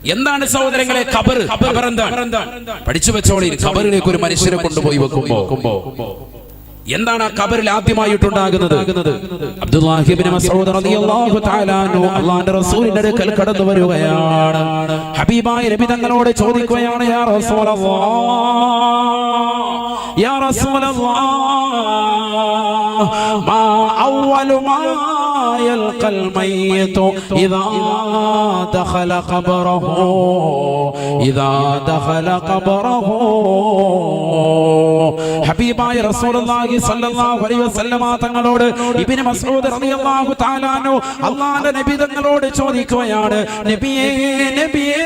എന്താണ് സഹോദരങ്ങളെ ഖബർ? ഖബർ എന്താണ്? പഠിച്ചു വെച്ചോളി ഖബറിലേക്ക് ഒരു മനുഷ്യനെ കൊണ്ടുപോയി വെക്കുമ്പോ എന്താണ് ആ ഖബറിൽ ആദ്യമായിട്ടുണ്ടാകുന്നത് അബ്ദുല്ലാഹിബ്നു മസ്ഊദ് റളിയല്ലാഹു തആല അൻഹു അല്ലാഹുവിന്റെ റസൂലിന്റെ അടുക്കൽ കടന്നു വരികയാണ് ഹബീബായ നബി തങ്ങളോട് ചോദിക്കുകയാണ് യാ റസൂലല്ലാഹ് യാ റസൂലല്ലാഹ് മാ അവ്വലു മാ يلقى الميت إذا دخل قبره إذا دخل قبره ഹബീബായ റസൂലുള്ളാഹി സ്വല്ലല്ലാഹു അലൈഹി വസല്ലമ തങ്ങളോട് ഇബ്നു മസ്ഊദ് റളിയല്ലാഹു അല്ലാഹുവിന്റെ നബി തങ്ങളോട് ചോദിക്കുകയാണ് നബിയേ നബിയേ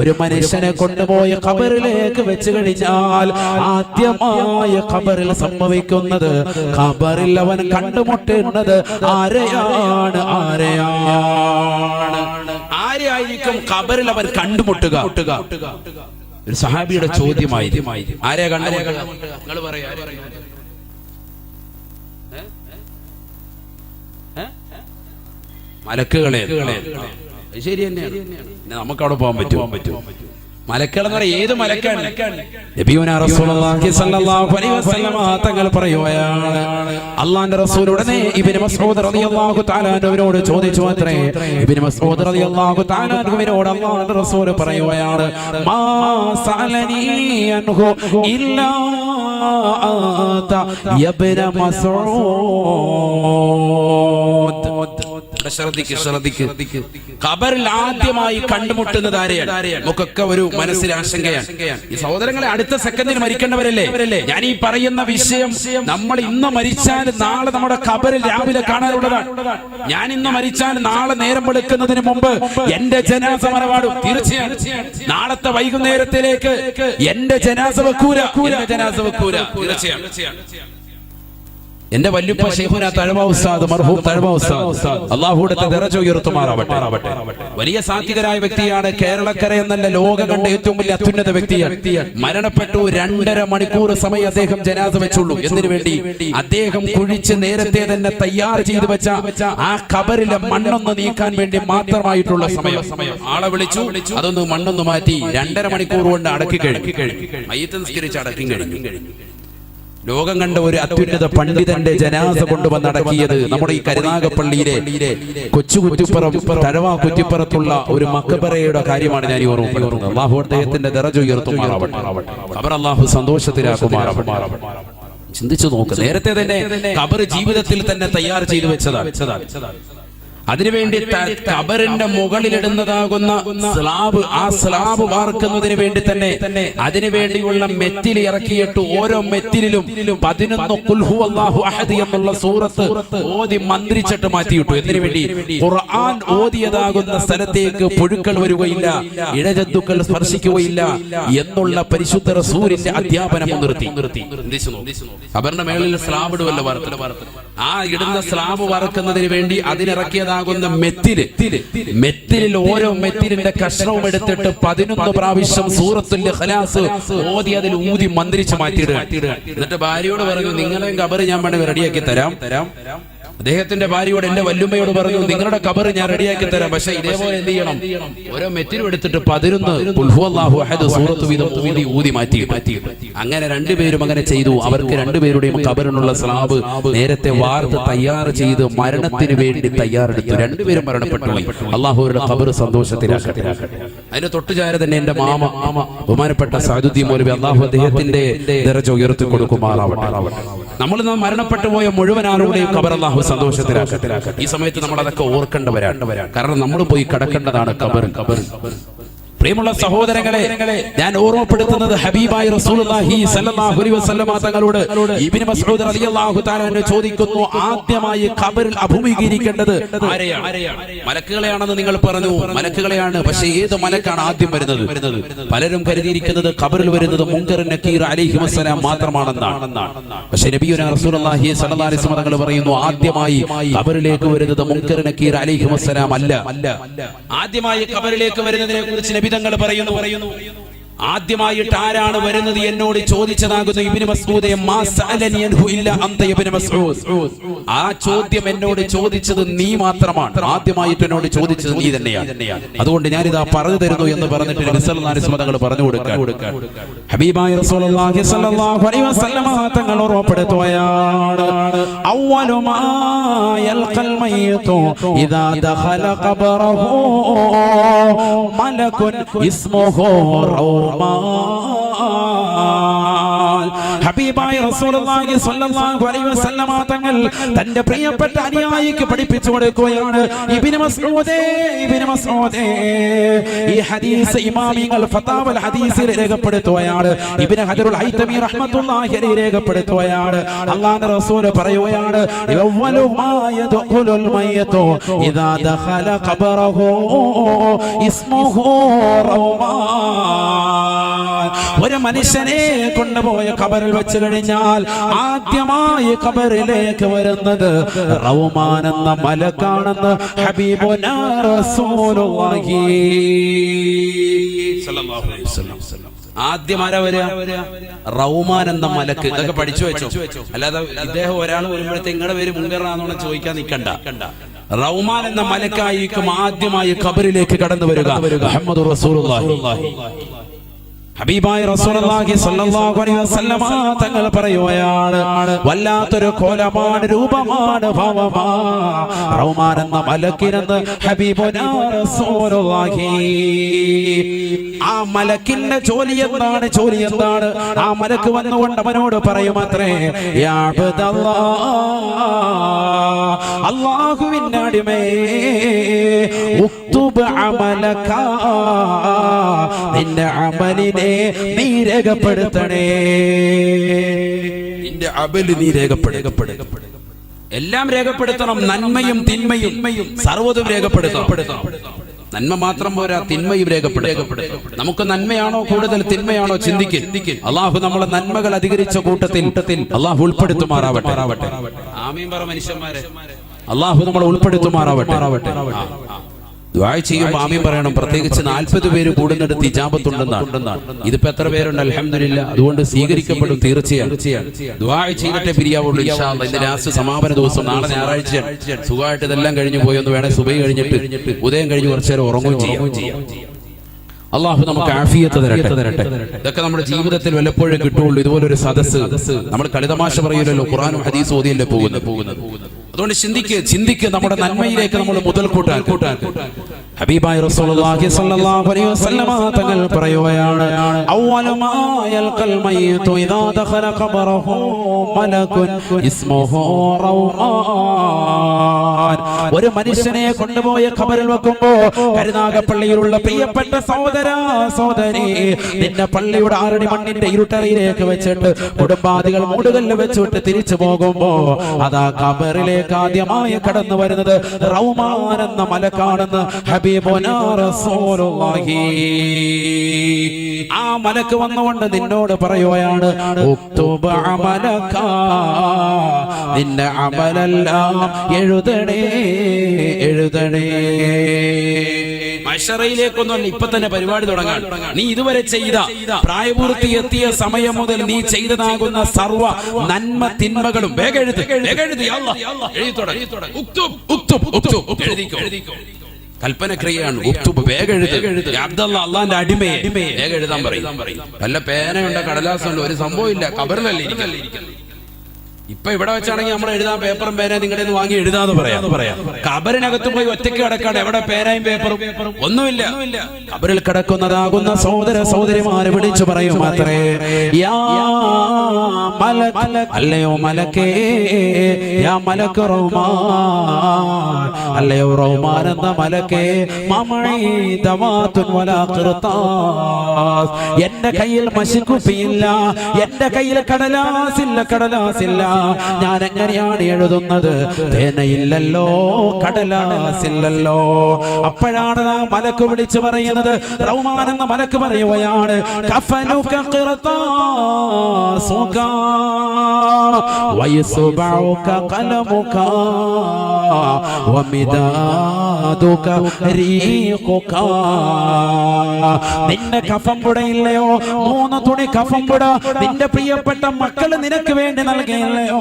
ഒരു മനുഷ്യനെ കൊണ്ടുപോയി ഖബറിലേക്ക് വെച്ച് കഴിഞ്ഞാൽ ആദ്യമായ ഖബറിൽ സംഭവിക്കുന്നത് ഖബറിൽ അവൻ കണ്ടുമുട്ടുന്നത് ആരെയാണ്? ആരെയാണ്? ആരെയായിരിക്കും ഖബറിൽ അവൻ കണ്ടുമുട്ടുക? ഒരു സഹാബിയുടെ ചോദ്യമായി ആരെയാ കണ്ടു? പറയാ മലക്കുകളെ. അത് ശരി തന്നെയാണ്. നമുക്ക് അവിടെ പോകാൻ പറ്റുമോ? പറയാം ഏത് മലക്കാണ്? റസൂലുള്ളാഹി സ്വല്ലല്ലാഹു അലൈഹി വസല്ലമ തങ്ങൾ പറയുകയാണ്. റസൂൽ ഉടനെ ഇബ്നു മസ്ഊദ് റളിയല്ലാഹു തആല അൻഹുവിനോട് ചോദിച്ചു അത്രേ ഇബ്നു മസ്ഊദ് റളിയല്ലാഹു റസൂൽ പറയുകയാണ്. മാ സഅലനി അൻഹു ഇല്ലാ അൻത യബ്ന മസ്ഊദ് ശ്രദ്ധിക്ക് ശ്രദ്ധിക്ക് ഖബറിൽ ആദ്യമായി കണ്ടുമുട്ടുന്നത് ആരെയാണ്? നമുക്കൊക്കെ ഒരു മനസ്സിൽ ആശങ്കയാണ്. ഈ സഹോദരങ്ങളെ അടുത്ത സെക്കൻഡിൽ മരിക്കേണ്ടവരല്ലേ? ഞാൻ ഈ പറയുന്ന വിഷയം നമ്മൾ ഇന്ന് മരിച്ചാൽ നാളെ നമ്മുടെ ഖബറിൽ രാവിലെ കാണാനുള്ളതാണ്. ഞാൻ ഇന്ന് മരിച്ചാൽ നാളെ നേരം വെളുക്കുന്നതിന് മുമ്പ് എന്റെ ജനാസ മറവാടും. തീർച്ചയായും. നാളത്തെ വൈകുന്നേരത്തിലേക്ക് എന്റെ ജനാസ വെക്കൂര. ജനാസ വെക്കൂര. തീർച്ചയായും. എന്റെ വല്യുപ്പ ഷെയ്ഖുന തഴവ ഉസ്താദ് മർഹൂം തഴവ ഉസ്താദ്. അള്ളാഹുവിടുത്തെ ദറജ ഉയർത്തുമാറാവട്ടെ. വലിയ സാത്വികരായ വ്യക്തിയാണ് കേരളക്കര എന്നല്ല ലോകം കണ്ട ഏറ്റവും വലിയ അത്യുന്നത വ്യക്തിയാണ്. മരണപ്പെട്ടു രണ്ടര മണിക്കൂർ സമയം അദ്ദേഹം ജനാസ വെച്ചുള്ളൂ. എന്തിനു വേണ്ടി? അദ്ദേഹം കുഴിച്ച് നേരത്തെ തന്നെ തയ്യാർ ചെയ്ത് വെച്ച ആ കബറിലെ മണ്ണൊന്ന് നീക്കാൻ വേണ്ടി മാത്രമായിട്ടുള്ള സമയം. ആളെ വിളിച്ചു. അതൊന്ന് മണ്ണൊന്ന് മാറ്റി രണ്ടര മണിക്കൂർ കൊണ്ട് അടക്കി കഴിഞ്ഞു. മയ്യത്ത് നിസ്കരിച്ച് അടക്കി കഴിഞ്ഞു. ലോകം കണ്ട ഒരു അത്യുന്നത പണ്ഡിതന്റെ ജനാസ കൊണ്ടുവന്ന് നടക്കിയത് നമ്മുടെ ഈ കരുനാഗപ്പള്ളിയിലെ കൊച്ചു കുറ്റിപ്പുറം തഴവ കുറ്റിപ്പുറത്തുള്ള ഒരു മക്കബറയുടെ കാര്യമാണ് ഞാൻ അള്ളാഹു അദ്ദേഹത്തിന്റെ ദറജ ഉയർത്തുമാറാവട്ടെ. അവർ അള്ളാഹു സന്തോഷത്തിലാക്കുമാറാവട്ടെ. ചിന്തിച്ചു നോക്ക്. നേരത്തെ തന്നെ ഖബർ ജീവിതത്തിൽ തന്നെ തയ്യാർ ചെയ്തു വെച്ചതാണ്. അതിനുവേണ്ടി കബറിന്റെ മുകളിൽ മുകളിലിടുന്നതാകുന്ന സ്ലാബ് ആ സ്ലാബ് വാർക്കുന്നതിന് വേണ്ടി തന്നെ അതിനുവേണ്ടിയുള്ള മെത്തിൽ ഇറക്കിയിട്ട് ഓരോ മെത്തിലും പതിനൊന്ന് കുൽഹു അഹദ് എന്നുള്ള സൂറത്ത് ഓതി മന്ത്രിച്ചിട്ട് മാറ്റിയിട്ടു. എന്തിനു വേണ്ടി? ഖുർആൻ ഓതിയതാകുന്ന സ്ഥലത്തേക്ക് പുഴുക്കൾ വരികയില്ല. ഇഴജന്തുക്കൾ സ്പർശിക്കുകയില്ല. എന്നുള്ള പരിശുദ്ധ റസൂലിന്റെ അധ്യാപനം നിർത്തി. നിർത്തി. കബറിന്റെ മേളിൽ സ്ലാബ് ഇടുവല്ലോ ആ ഇടുന്ന സ്ലാബ് വറക്കുന്നതിന് വേണ്ടി അതിനിറക്കിയതാകുന്ന മെത്തിൽ. മെത്തിലിൽ ഓരോ മെത്തിലിന്റെ കഷ്ണവും എടുത്തിട്ട് പതിനൊന്ന് പ്രാവശ്യം സൂറത്തുൽ ഖലാസ് ഓതി അതിൽ ഊതി മന്ത്രിച്ച് മാറ്റിയിടുക. എന്നിട്ട് ഭാര്യയോട് പറഞ്ഞു നിങ്ങളെയും കബറ് ഞാൻ വേണ്ടി റെഡിയാക്കി തരാം. തരാം. അദ്ദേഹത്തിന്റെ ഭാര്യയോട് എന്റെ വല്ലുമ്മയോട് പറഞ്ഞു നിങ്ങളുടെ കബർ ഞാൻ റെഡിയാക്കി തരാം പക്ഷെ ഇതേപോലെ എന്ത് ചെയ്യണം? ഓരോ മെറ്റിലും എടുത്തിട്ട് അഹദ് സൂറത്ത് ഊതി മാറ്റി മാറ്റി അങ്ങനെ രണ്ടുപേരും അങ്ങനെ ചെയ്തു. അവർക്ക് രണ്ടുപേരുടെയും കബറിനുള്ള സ്ലാബ് നേരത്തെ വാർത്ത് തയ്യാർ ചെയ്ത് മരണത്തിന് വേണ്ടി തയ്യാറെടുത്തു. രണ്ടുപേരും മരണപ്പെട്ടു അള്ളാഹുരുടെ കബർ സന്തോഷത്തിലാക്കട്ടെ. അതിന് തൊട്ടുചാര തന്നെ എന്റെ മാമ മാമ ബഹുമാനപ്പെട്ട സാധുദ്ധി മൗലവി അള്ളാഹു അദ്ദേഹത്തിന്റെ ദറജ ഉയർത്തി കൊടുക്കുമാറാവട്ടെ നമ്മൾ മരണപ്പെട്ടു പോയ മുഴുവൻ ആരുടെയും കബർ അള്ളാഹു സന്തോഷത്തിലാക്കട്ടെ. ഈ സമയത്ത് നമ്മൾ അതൊക്കെ ഓർക്കേണ്ടവരാണ്. കാരണം നമ്മൾ പോയി കടക്കേണ്ടതാണ് കബർ കബർ പ്രിയമുള്ള സഹോദരങ്ങളെ ഞാൻ ഓർമ്മപ്പെടുത്തുന്നത് ഹബീബായി റസൂലുള്ളാഹി സ്വല്ലല്ലാഹു അലൈഹി വസല്ലമ തങ്ങളോട് ഇബ്നു മസ്ഊദ് റളിയല്ലാഹു തആല ചോദിക്കുന്നു ആദ്യമായി ഖബറിൽ അഭിമുഖീകരിക്കേണ്ടത് ആരെയാണ്? മലക്കുകളെയാണെന്ന് നിങ്ങൾ പറഞ്ഞു മലക്കുകളെയാണ് പക്ഷേ ഏത് മലക്കാണ് ആദ്യം വരുന്നത്? പലരും കരുതിയിരിക്കുന്നത് ഖബറിൽ വരുന്നത് മുങ്കർ നക്കീർ അലൈഹി വസല്ലം മാത്രമാണെന്നാണ്. പക്ഷേ നബിയുന റസൂലുള്ളാഹി സ്വല്ലല്ലാഹു അലൈഹി വസല്ലം തങ്ങൾ പറയുന്നു ആദ്യമായി ഖബറിലേക്ക് വരുന്നത് മുങ്കർ നക്കീർ അലൈഹി വസല്ലം അല്ല. ആദ്യമായി ഖബറിലേക്ക് വരുന്നതിനെ കുറിച്ച് നബി തങ്ങൾ പറയുന്നു പറയുന്നു. ആദ്യമായിട്ട് ആരാണ് വരുന്നത് എന്നോട് ചോദിച്ചതാകുന്നു മസ്ഊദെ ആ ചോദ്യം എന്നോട് ചോദിച്ചത് നീ മാത്രമാണ്. ആദ്യമായിട്ട് എന്നോട് ചോദിച്ചത് നീ തന്നെയാണ്. അതുകൊണ്ട് ഞാനിതാ പറഞ്ഞു തരുന്നു എന്ന് പറഞ്ഞിട്ട് തങ്ങൾ പറഞ്ഞു കൊടുക്കാൻ. ഹബീബായ റൗമാൻ ഹബീബായ റസൂലുള്ളാഹി സ്വല്ലല്ലാഹു അലൈഹി വസല്ലമ തങ്ങൾ തന്റെ പ്രിയപ്പെട്ട അനുയായിക്ക് പഠിപ്പിച്ചു കൊടുക്കുകയാണ്. ഇബ്നു മസ്ഊദേ ഇബ്നു മസ്ഊദേ. ഈ ഹദീസ് ഇമാമിങ്ങൾ ഫതാവൽ ഹദീസിൽ രേഖപ്പെടുത്തുകയാണ്. ഇബ്നു ഹജറുൽ ഹൈതമി റഹ്മത്തുള്ളാഹി അലൈഹി രേഖപ്പെടുത്തുകയാണ്. അല്ലാഹുവിന്റെ റസൂൽ പറയുകയാണ് അവ്വലു മാ യദ്ഖുലുൽ ഇദാ ദഖല ഖബറഹു ഇസ്മുഹു റൗമാ ഒരു മനുഷ്യനെ കൊണ്ടുപോയ ഖബറിൽ വെച്ച് കഴിഞ്ഞാൽ ആദ്യമായി ഖബറിലേക്ക് വരുന്നത് റൗമാൻ എന്ന മലക്കാണെന്ന് ഹബീബുനാ റസൂലുള്ളാഹി അലൈഹി വസല്ലം. ആദ്യം ആരാ വരിക റൗമാൻ എന്ന മലക്ക്. ഇതൊക്കെ പഠിച്ചു വെച്ചോ? അല്ലാതെ ഇദ്ദേഹം ഒരാൾ വരുമ്പോഴത്തെ നിങ്ങളുടെ പേര് മുൻകറാന്നോണം ചോദിക്കാൻ നിൽക്കണ്ട റൗമാൻ എന്ന മലക്കായിരിക്കും ആദ്യമായി ഖബറിലേക്ക് കടന്നു വരിക. മുഹമ്മദ് റസൂലുള്ളാഹി. ഹബീബായ റസൂലുള്ളാഹി സ്വല്ലല്ലാഹു അലൈഹി വസല്ലമ തങ്ങൾ പറയുകയാണ് വല്ലാത്തൊരു കോലമാണ് രൂപമാണ് ഭാവമാ റൗമാൻ എന്ന മലക്കിനെന്ന് ഹബീബുനാ റസൂലുള്ളാഹി. ആ മലക്കിന്റെ ജോലി എന്താണ് ജോലി എന്താണ്? ആ മലക്ക് വന്നുകൊണ്ട് അവനോട് പറയും അത്രേ യാ അബ്ദല്ലാഹ് അല്ലാഹുവിൻ അടിമേ നിന്റെ അമലിനെ നീ രേഖപ്പെടുത്തണേ. നിന്റെ അമൽ നീ രേഖപ്പെടുത്തപ്പെടുക എല്ലാം രേഖപ്പെടുത്തണം നന്മയും തിന്മയും സർവതും രേഖപ്പെടുത്തണം. നന്മ മാത്രം പോരാ തിന്മയും രേഖപ്പെടുത്തും നമുക്ക് നന്മയാണോ കൂടുതൽ തിന്മയാണോ ചിന്തിക്കും. അള്ളാഹു നമ്മളെ നന്മകൾ അധികരിച്ച കൂട്ടത്തിൽ അള്ളാഹു ഉൾപ്പെടുത്തുമാറാവട്ടെ. ആമീൻ പറ മനുഷ്യന്മാരെ. അള്ളാഹു നമ്മളെ ഉൾപ്പെടുത്തുമാറാവട്ടെ. ചെയ്യുമ്പോൾ ആമീൻ പറയണം. പ്രത്യേകിച്ച് നാൽപ്പത് പേര് കൂടുന്നിടത്ത് ഇജാബത്തുണ്ടെന്നാണ് ഇതിപ്പോ എത്ര പേരുണ്ട്? അൽഹംദുലില്ല. അതുകൊണ്ട് സ്വീകരിക്കപ്പെടും തീർച്ചയായും. ദുആ ചെയ്തിട്ടേ പിരിയാവുള്ളൂ ഇന്ന് ലാസ്റ്റ് സമാപന ദിവസം നാളെ ഞായറാഴ്ച സുഖമായിട്ട് ഇതെല്ലാം കഴിഞ്ഞു പോയെന്ന് വേണേ സുബൈ കഴിഞ്ഞിട്ട് ഉദയം കഴിഞ്ഞ് കുറച്ചു നേരം ഉറങ്ങുകയും ചെയ്യാം. അള്ളാഹു നമുക്ക് ആഫിയത്ത് തരട്ടെ. തരട്ടെ. ഇതൊക്കെ നമ്മുടെ ജീവിതത്തിൽ വല്ലപ്പോഴും കിട്ടുള്ളൂ. ഇതുപോലൊരു സദസ്സ്. നമ്മൾ കളിതമാശ പറയില്ലല്ലോ ഖുറാനും ഹദീസ് ഓതിയല്ലേ പോകുന്നത്? പോകുന്നത്? അതുകൊണ്ട് ചിന്തിക്ക് ചിന്തിക്ക് നമ്മുടെ നന്മയിലേക്ക് നമ്മൾ മുതൽ കൂട്ടാൻ കൂട്ടാൻ ഹബീബായ റസൂലുള്ളാഹി സ്വല്ലല്ലാഹു അലൈഹി വസല്ലമ തങ്ങൾ പറയുകയാണ് അവ്വലു മാ യൽഖൽ മയ്യിതു ഇദാ ദഖല ഖബറഹു മലകുൻ ഇസ്മുഹു റൗമാൻ ഒരു മനുഷ്യനെ കൊണ്ടുപോയ ഖബറിൽ വെക്കുമ്പോൾ കരുനാഗപ്പള്ളിയിലുള്ള പ്രിയപ്പെട്ട സഹോദര സഹോദരി നിന്റെ പള്ളിയുടെ ആറടി മണ്ണിന്റെ ഇരുട്ടറയിലേക്ക് വെച്ചിട്ട് കുടുംബാദികൾ മൂടുകല്ല് വെച്ചിട്ട് തിരിച്ചു പോകുമ്പോ അതാ ഖബറിലേക്ക് ആദ്യമായി കടന്നു വരുന്നത് റൗമാൻ എന്ന മലക്കാണെന്ന് ആ മലക്ക് വന്നുകൊണ്ട് നിന്നോട് പറയുകയാണ് നിന്റെ അമലെല്ലാം എഴുതണേ എഴുതണേ. മഷറയിലേക്കൊന്നും ഇപ്പൊ തന്നെ പരിപാടി തുടങ്ങാൻ. നീ ഇതുവരെ ചെയ്ത പ്രായപൂർത്തി എത്തിയ സമയം മുതൽ നീ ചെയ്തതാകുന്ന സർവ നന്മ തിന്മകളും. വേഗം എഴുത് എഴുതി അല്ലാ. ഉക്തുബ്, വേഗം അബ്ദല്ല അള്ളാന്റെ അടിമയെ. വേഗം എഴുതാൻ പറയും. വല്ല പേനയുണ്ട കടലാസുണ്ട്. ഒരു സംഭവം ഇല്ല. കബറിലല്ലേ ഇരിക്കുന്നത്? ഇപ്പൊ ഇവിടെ വെച്ചാണെങ്കിൽ നമ്മൾ എഴുതാൻ പേപ്പറും പേനയും നിങ്ങളുടെ നിന്ന് വാങ്ങി എഴുതാന്ന് പറയാം പറയാം. കബറിനകത്ത് പോയി ഒറ്റയ്ക്ക് കിടക്കാണ് എവിടെ പേനയും പേപ്പറും ഒന്നുമില്ല. കബറിൽ കിടക്കുന്നതാകുന്ന സഹോദര സഹോദരിമാരെ വിളിച്ചു പറയും മാത്രേ അല്ലയോ മലക്കേ യാ മലക്ക് റൗമാൻ അല്ലയോ റൗമാൻ എന്ന മലക്കേ എന്റെ കയ്യിൽ മശിക്കുപ്പിയില്ല എന്റെ കയ്യിൽ കടലാസില്ല കടലാസില്ല. ഞാൻ എങ്ങനെയാണ് എഴുതുന്നത്? തേനയില്ലല്ലോ കടലാസില്ലല്ലോ. അപ്പോഴാണ് ആ മലക്ക് വിളിച്ചു പറയുന്നത്. റൗമാൻ എന്ന മലക്ക് പറയുകയാണ് കഫനുക ഖിർതാസുക വയസുബഉക വമിദാദുക റീഖുക നിന്റെ കഫം പുടയില്ലയോ മൂന്ന് തുണി കഫം പുട നിന്റെ പ്രിയപ്പെട്ട മക്കൾ നിനക്ക് വേണ്ടി നൽകിയില്ലയോ?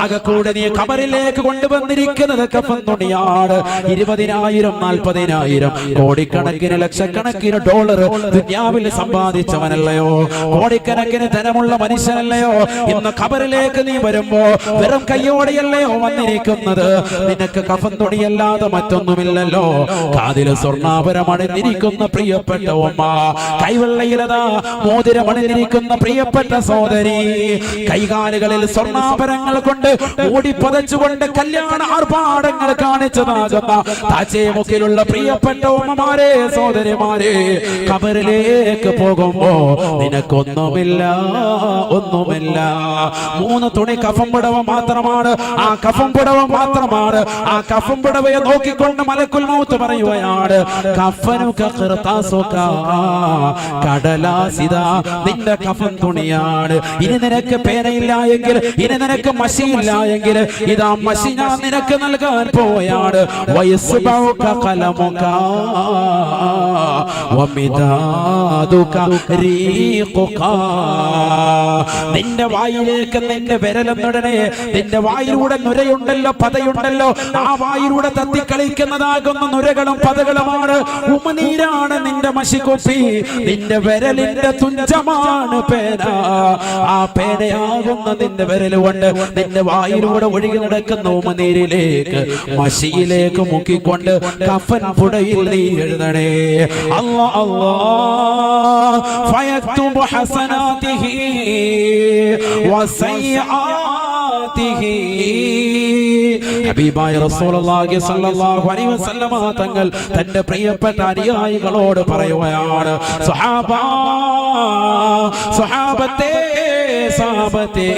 ആകെ കൂടെ നീ കബറിലേക്ക് കൊണ്ടുവന്നിരിക്കുന്നത് കഫം തുണിയാണ്. ഇരുപതിനായിരം നാൽപ്പതിനായിരം. കോടിക്കണക്കിന് ലക്ഷക്കണക്കിന് ഡോളർ ദുന്യാവിൽ സമ്പാദിച്ചവനല്ലയോ? കോടിക്കണക്കിന് ധനമുള്ള മനുഷ്യനല്ലയോ? ഇന്ന് കബറിലേക്ക് നീ വരുമ്പോ വെറും കയ്യോടെയല്ലയോ വന്നിരിക്കുന്നത്? നിനക്ക് കഫം തുണിയല്ലാതെ മറ്റൊന്നുമില്ലല്ലോ കാതിൽ സ്വർണാഭരമണിഞ്ഞിരിക്കുന്ന പ്രിയപ്പെട്ട ഉമ്മ. കൈവെള്ളയിലതാ മോതിരമണിഞ്ഞിരിക്കുന്ന പ്രിയപ്പെട്ട സോദരി കൈകാലുകളിൽ സ്വർണാഭരങ്ങൾ കൊണ്ട് ഓടിപ്പതച്ചുകൊണ്ട് കല്യാണ ആർഭാടങ്ങൾ കാണിച്ചതാകുന്ന താച്ചേമുക്കിലുള്ള പ്രിയപ്പെട്ട ഉമ്മമാരെ സോദരിമാരെ കബറിലേക്ക് പോകുമ്പോ നിനക്കൊന്നുമില്ല ഒന്നുമില്ല. മൂന്ന് തുണി കഫം പുടവ മാത്രമാണ്. ആ കഫം പുടവ മാത്രമാണ്. ആ കഫം പുടവയെ നോക്കിക്കൊണ്ട് മലക്കുൽ മൗത്ത് പറയുകയാണ് കടലാസിത നിന്റെ കഫൻ തുണിയാണ്. ഇനി നിനക്ക് പേനയില്ല എങ്കിൽ ഇനി നിനക്ക് മഷിയില്ല എങ്കിൽ ഇതാ മഷി ഞാൻ നിനക്ക് നൽകാൻ പോയാണ്. വമിദാദുക റീഖുക നിന്റെ വായിലേക്ക് നിന്റെ വിരലെന്നുടനെ നിന്റെ വായിലൂടെ നുരയുണ്ടല്ലോ പതയുണ്ടല്ലോ ആ വായിലൂടെ തത്തിക്കളിക്കുന്നതാകുന്ന നുരകളും പതകളുമാണ്. ഉമനീരാണ് നിന്റെ മഷിക്കുപ്പി. നിന്റെ വിരലിന്റെ തുഞ്ചമാണ് പേന. ആ പേനയാകുന്ന നിന്റെ വിരലുകൊണ്ട് നിന്റെ വായിലൂടെ ഒഴുകി നടക്കുന്ന ഉമനീരിലേക്ക് മഷിയിലേക്ക് മുക്കിക്കൊണ്ട് കഫൻ പുടയിൽ നീ എഴുതണേ അല്ലാ അല്ലാ. ഫയക്തുബു ഹസനാതിഹി വസയ്യാതിഹി ഹബീബായ റസൂലുള്ളാഹി സ്വല്ലല്ലാഹു അലൈഹി വസല്ലമ തങ്ങൾ തന്റെ പ്രിയപ്പെട്ട അനുയായികളോട് പറയുകയാണ് സ്വഹാബ സ്വഹാബത്തെ സാബത്തേ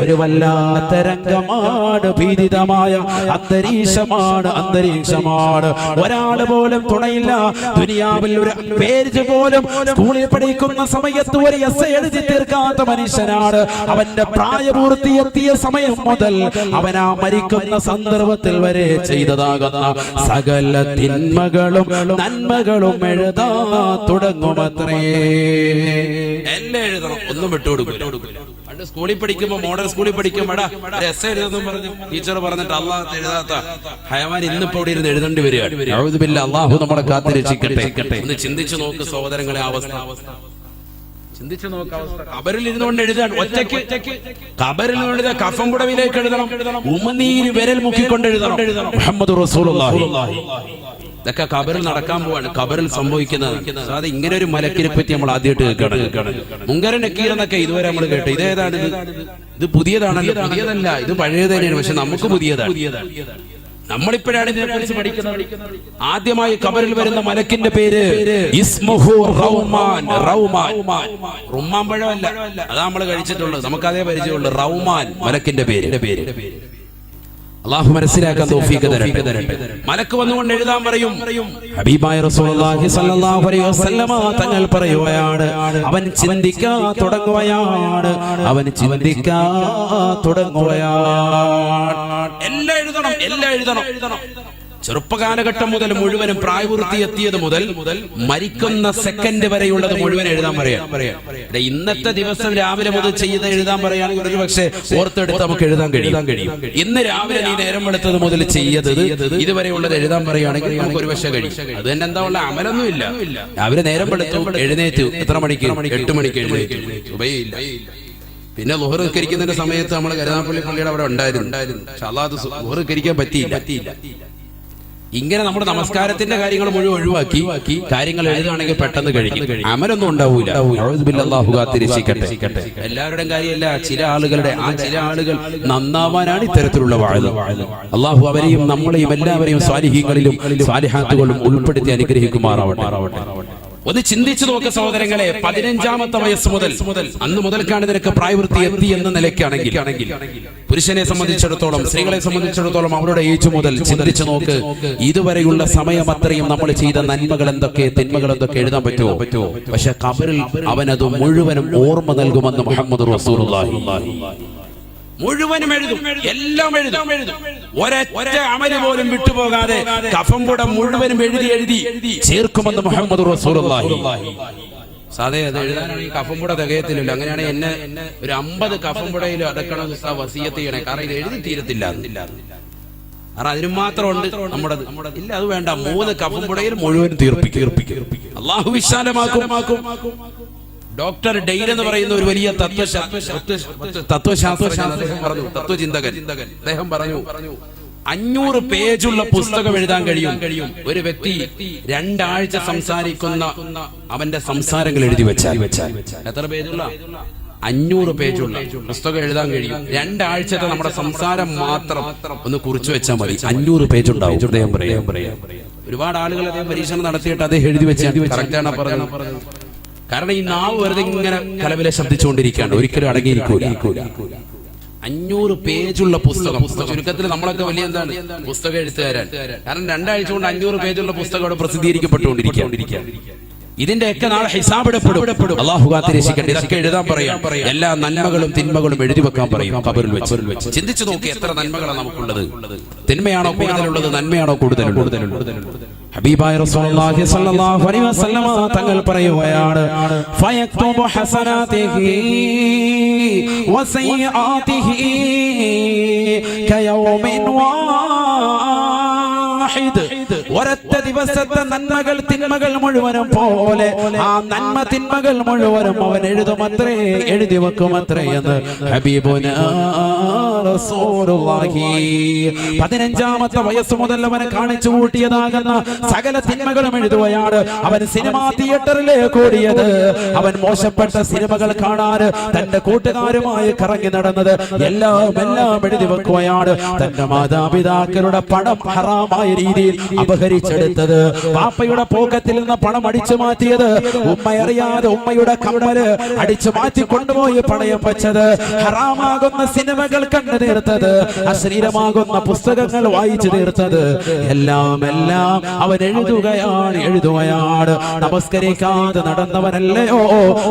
ഒരു വല്ലാത്ത രംഗമാണ് ഭീതിതമായ അന്തരീക്ഷമാണ് അന്തരീക്ഷമാണ്. ഒരാൾ പോലും തുണയില്ല. ദുനിയാവിൽ ഒരു പേര് പോലും സ്കൂളിൽ പഠിക്കുന്ന സമയത്ത് ഒരു എസ് എഴുതി തീർക്കാത്ത മനുഷ്യനാണ്. അവന്റെ പ്രായപൂർത്തി എത്തിയ സമയം മുതൽ അവൻ ആ മരിക്കുന്ന സന്ദർഭത്തിൽ വരെ ചെയ്തതാകുന്ന സകല തിന്മകളും നന്മകളും എഴുതാ തുടങ്ങുമത്രേ. എല്ലാം എഴുതണം. ഒന്നും വിട്ടുകൊടുക്കില്ല പണ്ട് സ്കൂളിൽ പഠിക്കുമ്പോ മോഡൽ സ്കൂളിൽ പഠിക്കുമ്പോടാ എസ് എഴുതുന്നു പറഞ്ഞു. ടീച്ചർ പറഞ്ഞിട്ട് അള്ളാഹ് എഴുതാത്ത ഹയവാൻ ഇന്നിപ്പോ ഇവിടെ ഇരുന്ന് എഴുതേണ്ടി വരികയാണ്. അള്ളാഹു നമ്മളെ കാത്തിരിച്ചിട്ടെ ഒന്ന് ചിന്തിച്ചു നോക്ക് സഹോദരങ്ങളെ അവസ്ഥ അവസ്ഥ. ചിന്തിച്ചു ഇരുന്നുകൊണ്ട് എഴുതാൻ ഒറ്റയ്ക്ക് കബറിൽ നിന്ന് കഫം കുടവിലേക്ക് എഴുതണം. ഉമനീര് വിരൽ മുക്കിക്കൊണ്ട് എഴുതണം. മുഹമ്മദ് ഇതൊക്കെ കബറിൽ നടക്കാൻ പോവാണ്. കബറിൽ സംഭവിക്കുന്നത്. അതായത് ഇങ്ങനെ ഒരു മലക്കിനെ പറ്റി നമ്മൾ ആദ്യമായിട്ട് കേൾക്കണം മുങ്കര നക്കീർ എന്നൊക്കെ ഇതുവരെ നമ്മൾ കേട്ടു. ഇതേതാണ് ഇത്? പുതിയതാണല്ലോ. പുതിയതല്ല. ഇത് തന്നെയാണ് പക്ഷെ നമുക്ക് പുതിയതാണ്. നമ്മളിപ്പോഴാണ് ഇതിനെ കുറിച്ച് പഠിക്കുന്നത്. ആദ്യമായി കബറിൽ വരുന്ന മലക്കിന്റെ പേര് ഇസ്മുഹു റൗമാൻ. റൗമാൻ. റുമ്മാൻ അതാ നമ്മൾ കഴിച്ചിട്ടുള്ളത്. നമുക്ക് അതേ പരിചയമുള്ളൂ. റൗമാൻ. മലക്കിന്റെ പേര് പേര്. അള്ളാഹു മനസ്സിലാക്കാൻ തോഫീക്ക് തരട്ടെ. മലക്ക് വന്നുകൊണ്ട് എഴുതാൻ പറയും ഹബീബായ റസൂലുള്ളാഹി സ്വല്ലല്ലാഹു അലൈഹി വസല്ലമ തങ്ങൾ പറയുകയാണ് അവൻ ചിന്തിക്കാൻ തുടങ്ങുകയാണ് അവൻ ചിന്തിക്കാൻ തുടങ്ങുകയാണ്. എല്ലാം എഴുതണം എല്ലാം എഴുതണം. ചെറുപ്പകാലഘട്ടം മുതൽ മുഴുവനും പ്രായപൂർത്തി എത്തിയത് മുതൽ മുതൽ മരിക്കുന്ന സെക്കൻഡ് വരെയുള്ളത് മുഴുവൻ എഴുതാൻ പറയാം. ഇന്നത്തെ ദിവസം രാവിലെ മുതൽ ചെയ്ത് എഴുതാൻ പറയുകയാണെങ്കിൽ ഒരു പക്ഷേ ഓർത്തെടുത്ത് നമുക്ക് എഴുതാൻ കഴിയാൻ കഴിയും. ഇന്ന് രാവിലെ നീ നേരം എടുത്തത് മുതൽ ചെയ്തത് ഇതുവരെയുള്ളത് എഴുതാൻ പറയുകയാണെങ്കിൽ നമുക്ക് ഒരു പക്ഷേ കഴിയും. അത് തന്നെ എന്താ ഉള്ള അമലൊന്നും ഇല്ല രാവിലെ നേരം എടുത്തു എഴുന്നേറ്റു. എത്ര മണിക്ക്? എട്ട് മണിക്ക് എഴുന്നേറ്റു. ഉഭയില്ല പിന്നെ ലോഹർ കരിക്കുന്നതിന്റെ സമയത്ത് നമ്മൾ കരുനാപ്പള്ളി പള്ളിയുടെ അവിടെ ഉണ്ടായിരുന്നു. പക്ഷെ അല്ലാതെ ലുഹർ കരിക്കാൻ പറ്റിയില്ല. പറ്റിയില്ല. ഇങ്ങനെ നമ്മുടെ നമസ്കാരത്തിന്റെ കാര്യങ്ങൾ മുഴുവൻ ഒഴിവാക്കി കാര്യങ്ങൾ എഴുതുകയാണെങ്കിൽ പെട്ടെന്ന് കഴിക്കും. അമലൊന്നും ഉണ്ടാവൂല. എല്ലാവരുടെയും കാര്യമല്ല ചില ആളുകളുടെ ആ ചില ആളുകൾ നന്നാവാനാണ് ഇത്തരത്തിലുള്ള വാഴ അള്ളാഹു അവരെയും നമ്മളെയും എല്ലാവരെയും സ്വാലിഹ്യങ്ങളിലും സ്വാലിഹാത്തുകളും ഉൾപ്പെടുത്തി അനുഗ്രഹിക്കുമാറാവട്ടെ. ഒന്ന് ചിന്തിച്ചു നോക്ക സഹോദരങ്ങളെ പതിനഞ്ചാമത്തെ വയസ്സ് മുതൽ അന്ന് മുതൽക്കാണ് നിനക്ക് പ്രായവൃത്തി എത്തി എന്ന നിലയ്ക്കാണെങ്കിൽ. പുരുഷനെ സംബന്ധിച്ചിടത്തോളം സ്ത്രീകളെ സംബന്ധിച്ചിടത്തോളം അവരുടെ ഏജ് മുതൽ ചിന്തിച്ചു നോക്ക് ഇതുവരെയുള്ള സമയം അത്രയും നമ്മൾ ചെയ്ത നന്മകൾ എന്തൊക്കെ തിന്മകൾ എന്തൊക്കെ എഴുതാൻ പറ്റുമോ? പറ്റുമോ പക്ഷെ കബറിൽ അവനത് മുഴുവനും ഓർമ്മ നൽകുമെന്ന് മുഹമ്മദ് റസൂലുള്ളാഹി. മുഴുവനും എഴുതും. എല്ലാം എഴുതും. ഒരൊറ്റ അമൽ പോലും വിട്ടുപോകാതെ കഫം കൂടെ മുഴുവനും എഴുതി എഴുതി ചേർക്കുമെന്ന് മുഹമ്മദ് സാധേ അത് എഴുതാനാണെങ്കിൽ കഫം കൂടെ തികയത്തില്ല അങ്ങനെയാണെങ്കിൽ എന്നെ ഒരു അമ്പത് കഫം കൂടയിൽ അടക്കണം വസീയത്ത് ചെയ്യണേ. കാരണം ഇത് എഴുതി തീരത്തില്ല കാരണം അതിന് മാത്രം ഉണ്ട് നമ്മുടെ ഇല്ല അത് വേണ്ട. മൂന്ന് കഫം പുടയിൽ മുഴുവൻ തീർപ്പിക്കും. അള്ളാഹു വിശാലമാക്കും. ഡോക്ടർ ഡെയ്ൻ എന്ന് പറയുന്ന ഒരു വലിയ തത്വശാസ്ത്രജ്ഞൻ അദ്ദേഹം പറഞ്ഞു. തത്വചിന്തകൻ. അദ്ദേഹം പറഞ്ഞു അഞ്ഞൂറ് പേജുള്ള പുസ്തകം എഴുതാൻ കഴിയും. കഴിയും ഒരു വ്യക്തി രണ്ടാഴ്ച സംസാരിക്കുന്ന അവന്റെ സംസാരങ്ങൾ എഴുതി വെച്ചാൽ. എത്ര പേജുള്ള? അഞ്ഞൂറ് പേജുള്ള പുസ്തകം എഴുതാൻ കഴിയും. രണ്ടാഴ്ചത്തെ നമ്മുടെ സംസാരം മാത്രം ഒന്ന് കുറിച്ചു വെച്ചാൽ മതി. അഞ്ഞൂറ് പേജ് ഉണ്ടാവും പറയാം. പറയാം ഒരുപാട് ആളുകൾ അദ്ദേഹം പരീക്ഷണം നടത്തിയിട്ട് അദ്ദേഹം എഴുതി വെച്ചാൽ കറക്റ്റാണ് പറഞ്ഞത്? കാരണം ഈ നാവ് വെറുതെ ഇങ്ങനെ കലവിലെ ശബ്ദിച്ചുകൊണ്ടിരിക്കുകയാണ്. ഒരിക്കലും അടങ്ങിയിരിക്കൂല. അഞ്ഞൂറ് പേജുള്ള പുസ്തകം. ചുരുക്കത്തിൽ നമ്മളൊക്കെ വലിയ എന്താണ്? പുസ്തകം എഴുത്തുകാരാണ് കാരണം രണ്ടാഴ്ച കൊണ്ട് അഞ്ഞൂറ് പേജുള്ള പുസ്തകം അവിടെ പ്രസിദ്ധീകരിക്കപ്പെട്ടുകൊണ്ടിരിക്കുകയാണ്. ഇതിന്റെയൊക്കെ നാളെ ഹിസാബിടപ്പെടും അള്ളാഹു ഇതൊക്കെ എഴുതാൻ പറയാം. എല്ലാ നന്മകളും തിന്മകളും എഴുതി വെക്കാൻ പറയും കബറിൽ വെച്ച്. ചിന്തിച്ചു നോക്കി എത്ര നന്മകളാണ് നമുക്കുള്ളത്. തിന്മയാണോ കൂടുതലുള്ളത്? നന്മയാണോ കൂടുതലുള്ളത്? ഹബീബായ റസൂലുള്ളാഹി സ്വല്ലല്ലാഹു അലൈഹി വസല്ലമ തങ്ങൾ പറയുകയാണ് ഫയക്തുബു ഹസനാതിഹി വസയ്യാതിഹി കയൗമിൻ വാഹിദ്. ഒരൊറ്റ ദിവസത്തെ നന്മകൾ തിന്മകൾ മുഴുവനും പോലെ ആ നന്മ തിന്മകൾ മുഴുവനും അവൻ എഴുതുമത്രേ എഴുതി വെക്കുമത്രേ എന്ന് ഹബീബുന പതിനഞ്ചാമത്തെ വയസ്സ് മുതൽ അവനെ കാണിച്ചു കൂട്ടിയതാകുന്ന സകല തിന്മകളും എഴുതുകയാണ് അവൻ സിനിമാ തിയേറ്ററിലേക്ക് ഓടിയത് അവൻ മോശപ്പെട്ട സിനിമകൾ കാണാൻ തന്റെ കൂട്ടുകാരുമായി കറങ്ങി നടന്നത് എല്ലാം എല്ലാം എഴുതി വെക്കുകയാണ്. തന്റെ മാതാപിതാക്കളുടെ പണം ഹറാമായ രീതിയിൽ അപഹരിച്ചെടുത്തത് പാപ്പയുടെ പോക്കറ്റിൽ നിന്ന് പണം അടിച്ചു മാറ്റിയത്. ഉമ്മ അറിയാതെ ഉമ്മയുടെ കമ്മൽ അടിച്ചു മാറ്റി കൊണ്ടുപോയി പണയം വെച്ചത്. ഹറാമാകുന്ന സിനിമകൾ കണ്ടു തീർത്തത്. അശ്ലീലമാകുന്ന പുസ്തകങ്ങൾ വായിച്ചു തീർത്തത്. എല്ലാം എല്ലാം അവൻ എഴുതുകയാണ് എഴുതുകയാണ്. നമസ്കരിക്കാതെ നടന്നവരല്ലയോ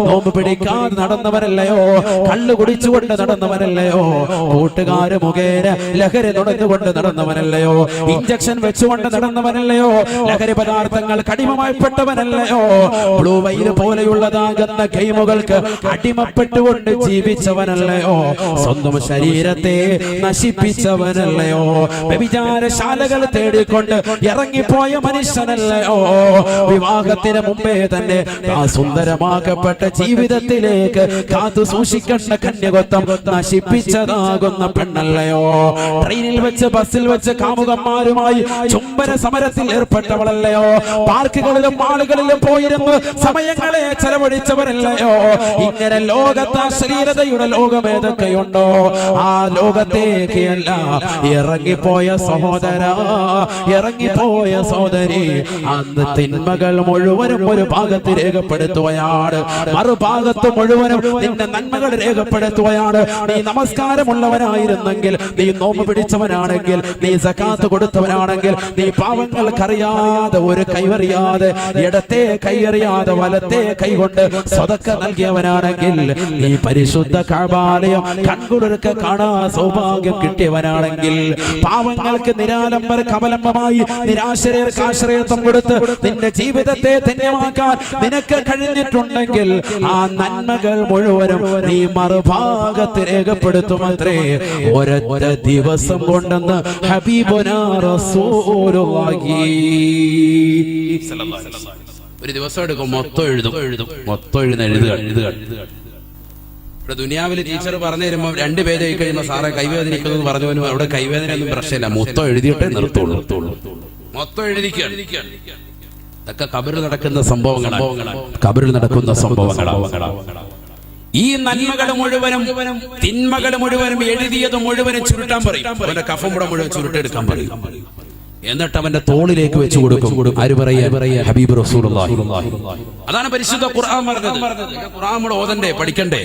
നോമ്പ് പിടിക്കാതെ നടന്നവരല്ലയോ കള്ളു കുടിച്ചുകൊണ്ട് നടന്നവരല്ലയോ കൂട്ടുകാര് മുഖേന ലഹരി തുടങ്ങുകൊണ്ട് നടന്നവരല്ലയോ ഇഞ്ചക്ഷൻ വെച്ചുകൊണ്ട് നടന്നവനല്ലയോ? ലഹരി പദാർത്ഥങ്ങൾ കടിമമായിപ്പെട്ടവനല്ലയോ ബ്ലൂ വെയിൽ പോലെയുള്ളതാകുന്ന ഗെയിമുകൾക്ക് അടിമപ്പെട്ടുകൊണ്ട് ജീവിച്ചവനല്ലയോ? സ്വന്തം ശരീരത്തെ നശിപ്പിച്ചവനല്ലയോ? വ്യഭിചാരശാലകൾ തേടിക്കൊണ്ട് ഇറങ്ങിപ്പോയ മനുഷ്യനല്ലയോ? വിവാഹത്തിന് മുമ്പേ തന്നെ ആ സുന്ദരമാക്കപ്പെട്ട ജീവിതത്തിലേക്ക് കാത്തു സൂക്ഷിക്കേണ്ട കന്യകത്വം നശിപ്പിച്ചതാകുന്ന പെണ്ണല്ലയോ? ട്രെയിനിൽ വെച്ച് ബസ്സിൽ വെച്ച് കാമുകന്മാരുമായി ചുംബന സമരത്തിൽ ഏർപ്പെട്ടവളല്ലയോ? പാർക്കുകളിലും മാളുകളിലും പോയിരുന്ന്. സമയങ്ങളെ ചെലവഴിച്ചവരല്ലയോ? ഇങ്ങനെ ലോകത്ത് അശ്ലീലതയുടെ ലോകം ഏതൊക്കെയുണ്ടോ? ആ ലോകത്തേക്ക് അല്ല ഇറങ്ങിപ്പോയ സഹോദര ഇറങ്ങിപ്പോയ സഹോദരി. അന്ന് തിന്മകൾ മുഴുവനും ഒരു ഭാഗത്ത് രേഖപ്പെടുത്തുകയാണ്. മറുഭാഗത്ത് മുഴുവനും നിന്റെ നന്മകൾ രേഖപ്പെടുത്തുകയാണ്. നീ നമസ്കാരമുള്ളവനായിരുന്നെങ്കിൽ നീ നോമ്പ് പിടിച്ചവനാണെങ്കിൽ നീ സക്കാത്ത് കൊടുത്തവനാണെങ്കിൽ നീ പാവങ്ങൾക്കറിയാതെ ഒരു കൈവറിയാതെ ഇടത്തെ കൈയറിയാതെ വലത്തെ കൈകൊണ്ട് സ്വതക്ക നൽകിയവനാണെങ്കിൽ നീ പരിശുദ്ധ കാബാലയം കൺകുളിർക്ക് കാണാൻ സൗഭാഗ്യം കിട്ടിയവനാണെങ്കിൽ പാവങ്ങൾക്ക് നിരാലംബർ കമലംബമായി നിരാശ്രയർക്ക് ആശ്രയത്വം കൊടുത്ത് നിന്റെ ജീവിതത്തെ ധന്യമാക്കാൻ നിനക്ക് കഴിഞ്ഞിട്ടുണ്ടെങ്കിൽ ആ നന്മകൾ മുഴുവനും നീ മറുഭാഗത്ത് രേഖപ്പെടുത്തുമത്രേ. ഒരൊറ്റ ദിവസം കൊണ്ടെന്ന് ഹബീബുനാ റസൂലുള്ളാഹി ഒരു ദിവസം എടുക്കും മൊത്തം എഴുതും. എഴുതും മൊത്തം എഴുതുന്ന എഴുതുക. എഴുതുക ഇവിടെ ദുനിയാവിൽ ടീച്ചർ പറഞ്ഞു തരുമ്പോൾ രണ്ട് പേര് ആയി കഴിയുമ്പോൾ സാറെ കൈവേദനിക്കുന്നു പോലും അവിടെ കൈവേദന ഒന്നും പ്രശ്നമില്ല. മൊത്തം എഴുതിയിട്ട് നിർത്തുള്ളൂ. മൊത്തം എഴുതിക്കുകയാണ് ഇതൊക്കെ കബറിൽ നടക്കുന്ന സംഭവങ്ങളാണ് കബറിൽ നടക്കുന്ന സംഭവങ്ങളാണ് ഈ നന്മകൾ മുഴുവനും തിന്മകൾ മുഴുവനും എഴുതിയത് മുഴുവനും ചുരുട്ടാൻ പറയും. കഫം കൂടെ മുഴുവൻ ചുരുട്ടെടുക്കാൻ പറയും. എന്നിട്ട് അവന്റെ തോളിലേക്ക് വെച്ച് കൊടുക്കും. ആര് പറയാ ഹബീബ് റസൂലുള്ളാഹി. അതാണ് പരിശുദ്ധ ഖുർആൻ പറഞ്ഞത്. ഖുർആൻ ഓതണ്ടേ പഠിക്കണ്ടേ?